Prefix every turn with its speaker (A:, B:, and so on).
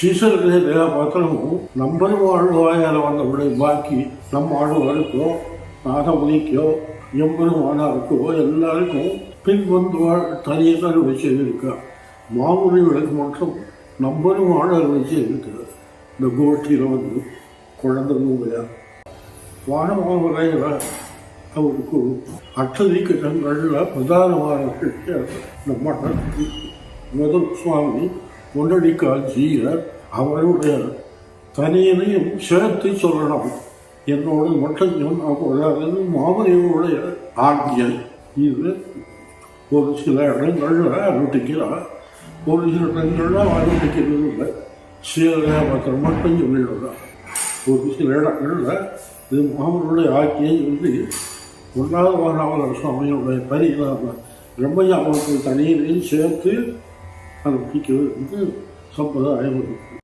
A: ஈஸ்வரர்களே சீசர்களே கதாபாத்திரமும் number வாழ்வாயால் வந்தவருடைய பாக்கி நம் ஆழ்வாருக்கோ நாதமுனிக்கோ எம்பெருமானாருக்கோ எல்லாருக்கும் பின் வந்து வாழ் தனியே தான் வச்சிருக்கா மாமுனிகளுக்கு மட்டும் நம்பரும் ஆழர் வச்சிருக்கு இந்த கோஷ்டியில் வந்து குழந்தை நூலையா வானமாவரையில் அவருக்கு அட்டதிக்கங்களில் பிரதானமான விஷயம் நம்ம முதல் சுவாமி. முன்னடிக்கால் ஜீயர் அவருடைய தனியனையும் சேர்த்து சொல்லணும். என்னோட மட்டும் சொன்னாக்கூடாது மாமனியோடைய ஆக்கியல் இது ஒரு சில இடங்களில் அனுட்டிக்கிறார். ஒரு சில இடங்களில் அனுட்டிக்கிறது இல்லை சில மாத்திரம் மட்டும் சொல்லிடுறார். ஒரு சில இடங்களில் இது மாமனுடைய ஆக்கியை வந்து ஒன்றாவது மாணவர் சுவாமியுடைய பரிகளாக பிரம்மஜாமத்துக்கு தனியிலையும் சேர்த்து 하는 비교 이게 전부 다 알고 있고